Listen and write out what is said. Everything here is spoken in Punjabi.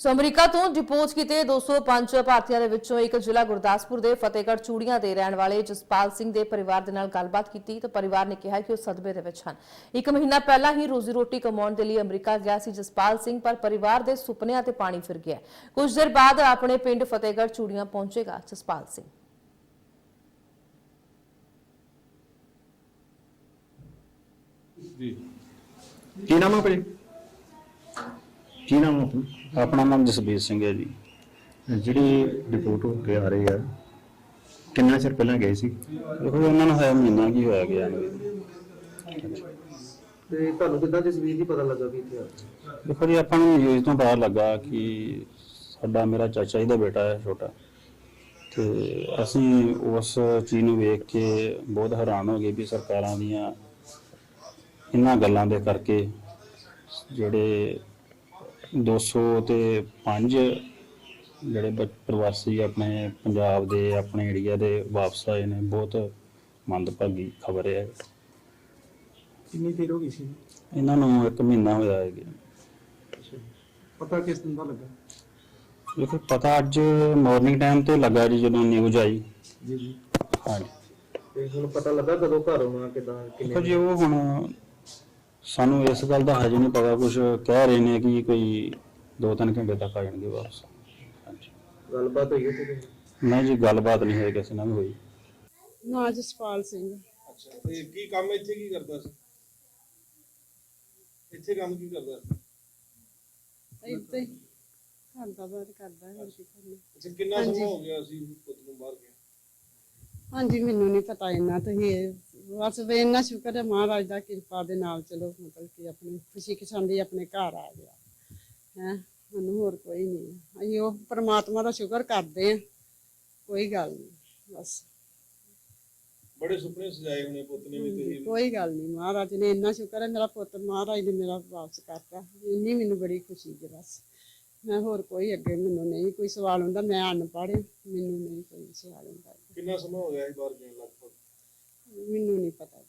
ਸੋ ਅਮਰੀਕਾ ਤੋਂ ਡਿਪੋਰਟ ਕੀਤੇ 205 ਭਾਰਤੀਆਂ ਦੇ ਵਿੱਚੋਂ ਇੱਕ ਜ਼ਿਲ੍ਹਾ ਗੁਰਦਾਸਪੁਰ ਦੇ ਫਤਿਹਗੜ੍ਹ ਚੂੜੀਆਂ ਦੇ ਰਹਿਣ ਵਾਲੇ ਜਸਪਾਲ ਸਿੰਘ ਦੇ ਪਰਿਵਾਰ ਦੇ ਨਾਲ ਗੱਲਬਾਤ ਕੀਤੀ ਤਾਂ ਪਰਿਵਾਰ ਨੇ ਕਿਹਾ ਕਿ ਉਹ ਸਦਮੇ ਦੇ ਵਿੱਚ ਹਨ। ਇੱਕ ਮਹੀਨਾ ਪਹਿਲਾਂ ਹੀ ਰੋਜ਼ੀ ਰੋਟੀ ਕਮਾਉਣ ਦੇ ਲਈ ਅਮਰੀਕਾ ਗਿਆ ਸੀ ਜਸਪਾਲ ਸਿੰਘ ਪਰ ਪਰਿਵਾਰ ਦੇ ਸੁਪਨਿਆਂ ਤੇ ਪਾਣੀ ਫਿਰ ਗਿਆ। ਕੁਝ ਦੇਰ ਬਾਅਦ ਆਪਣੇ ਪਿੰਡ ਫਤਿਹਗੜ੍ਹ ਚੂੜੀਆਂ ਪਹੁੰਚੇਗਾ ਜਸਪਾਲ ਸਿੰਘ। ਜੀ। ਕੀ ਨਾਮ ਹੈ ਕੀ ਨਾਮ ਹੈ ਆਪਣਾ? ਨਾਮ ਜਸਬੀਰ ਸਿੰਘ ਹੈ ਜੀ। ਜਿਹੜੀ ਰਿਪੋਰਟ ਹੋ ਕੇ ਆ ਰਹੀ ਹੈ ਕਿੰਨਾ ਚਿਰ ਪਹਿਲਾਂ ਗਏ ਸੀ? ਦੇਖੋ ਉਹਨਾਂ ਨੂੰ ਹੋਇਆ ਮਹੀਨਾ ਕੀ ਹੋਇਆ ਗਿਆ। ਤੇ ਤੁਹਾਨੂੰ ਕਿੱਦਾਂ ਜਸਵੀਰ ਦੀ ਪਤਾ ਲੱਗਾ ਵੀ ਇੱਥੇ ਆ? ਦੇਖੋ ਜੀ ਆਪਾਂ ਨੂੰ ਨਿਊਜ਼ ਤੋਂ ਪਤਾ ਲੱਗਾ ਕਿ ਸਾਡਾ ਮੇਰਾ ਚਾਚਾ ਜੀ ਦਾ ਬੇਟਾ ਹੈ ਛੋਟਾ। ਤੇ ਅਸੀਂ ਉਸ ਚੀਜ਼ ਨੂੰ ਵੇਖ ਕੇ ਬਹੁਤ ਹੈਰਾਨ ਹੋ ਗਏ ਵੀ ਸਰਕਾਰਾਂ ਦੀਆਂ ਇਹਨਾਂ ਗੱਲਾਂ ਦੇ ਕਰਕੇ ਜਿਹੜੇ 200 ਤੇ 5 ਜਿਹੜੇ ਪ੍ਰਵਾਸੀ ਆਪਣੇ ਪੰਜਾਬ ਦੇ ਆਪਣੇ ਏਰੀਆ ਦੇ ਵਾਪਸ ਆਏ ਨੇ। ਬਹੁਤ ਮੰਦਭਾਗੀ ਖਬਰ ਹੈ। ਕਿੰਨੀ ਦੇਰ ਹੋ ਗਈ ਸੀ? ਇਹਨਾਂ ਨੂੰ ਇੱਕ ਮਹੀਨਾ ਹੋਇਆ ਹੈ। ਗਿਆ ਪਤਾ ਕਿਸ ਦਿਨ ਦਾ ਲੱਗਾ? ਦੇਖੋ ਪਤਾ ਅੱਜ ਮਾਰਨਿੰਗ ਟਾਈਮ ਤੇ ਲੱਗਾ ਜੀ ਜਦੋਂ ਨਿਊਜ਼ ਆਈ। ਜੀ ਜੀ। ਹਾਂਜੀ। ਤੇ ਹੁਣ ਪਤਾ ਲੱਗਾ ਕਦੋਂ ਘਰ ਆਉਣਾ ਕਿਦਾਂ ਦੇਖੋ ਜੀ ਉਹ ਹੁਣ ਸਾਨੂੰ ਇਸ ਗੱਲ ਦਾ ਹਜੇ ਨਹੀਂ ਪਤਾ ਕੁਝ ਕਹਿ ਰਹੇ ਨੇ ਕਿ ਕੋਈ 2-3 ਘੰਟੇ ਤੱਕ ਆ ਜਾਣਗੇ ਵਾਪਸ। ਹਾਂਜੀ। ਗੱਲਬਾਤ ਹੋਈ ਤੇ ਨਹੀਂ? ਜੀ ਗੱਲਬਾਤ ਨਹੀਂ ਹੋਈ ਕਿਸੇ ਨਾਲ ਹੋਈ। ਨਾ ਜਸਪਾਲ ਸਿੰਘ। ਅੱਛਾ ਤੇ ਕੀ ਕੰਮ ਇੱਥੇ ਕੀ ਕਰਦਾ ਸੀ? ਇੱਥੇ ਕੰਮ ਕੀ ਕਰਦਾ ਸੀ? ਇੱਥੇ ਘਰ ਦਾ ਬਾਤ ਕਰਦਾ ਹੈ ਹੋਰ ਕੀ ਕਰਨਾ ਅੱਛਾ ਕਿੰਨਾ ਸਮਾਂ ਹੋ ਗਿਆ ਸੀ ਪੁੱਤ ਨੂੰ ਬਾਹਰ ਗਿਆ? ਹਾਂਜੀ ਮੈਨੂੰ ਨਹੀਂ ਪਤਾ ਇੰਨਾ ਤੁਸੀਂ ਬਸ ਵੀ ਇੰਨਾ ਸ਼ੁਕਰ ਹੈ ਮਹਾਰਾਜ ਦਾ ਕਿਰਪਾ ਦੇ ਨਾਲ ਚਲੋ ਮਤਲਬ ਕਿ ਆਪਣੀ ਖੁਸ਼ੀ ਖਸ਼ਾਂਦੀ ਆਪਣੇ ਘਰ ਆ ਗਿਆ। ਹੈ ਮੈਨੂੰ ਹੋਰ ਕੋਈ ਨਹੀਂ ਅਸੀਂ ਉਹ ਪ੍ਰਮਾਤਮਾ ਦਾ ਸ਼ੁਕਰ ਕਰਦੇ ਆ ਕੋਈ ਗੱਲ ਨਹੀਂ ਬਸ। ਬੜੇ ਸੁਪਨੇ ਸਜਾਏ ਹੋਣੇ ਪੁੱਤ ਨੇ ਵੀ ਤੁਸੀਂ। ਕੋਈ ਗੱਲ ਨਹੀਂ ਮਹਾਰਾਜ ਨੇ ਇੰਨਾ ਸ਼ੁਕਰ ਹੈ ਮੇਰਾ ਪੁੱਤ ਮਹਾਰਾਜ ਨੇ ਮੇਰਾ ਵਾਪਸ ਕਰਤਾ। ਇੰਨੀ ਮੈਨੂੰ ਬੜੀ ਖੁਸ਼ੀ ਹੈ ਬਸ। ਮੈਂ ਹੋਰ ਕੋਈ ਅੱਗੇ ਮੈਨੂੰ ਨਹੀਂ ਕੋਈ ਸਵਾਲ ਹੁੰਦਾ ਮੈਂ ਅਨਪੜ੍ਹ ਹਾਂ, ਮੈਨੂੰ ਨਹੀਂ ਕੋਈ ਸਵਾਲ ਹੁੰਦਾ। ਕਿੰਨਾ ਸਮਾਂ ਹੋ ਗਿਆ ਸੀ ਬਾਹਰ ਗਿਆ ਲਗਭਗ ਮੈਨੂੰ ਨਹੀਂ ਪਤਾ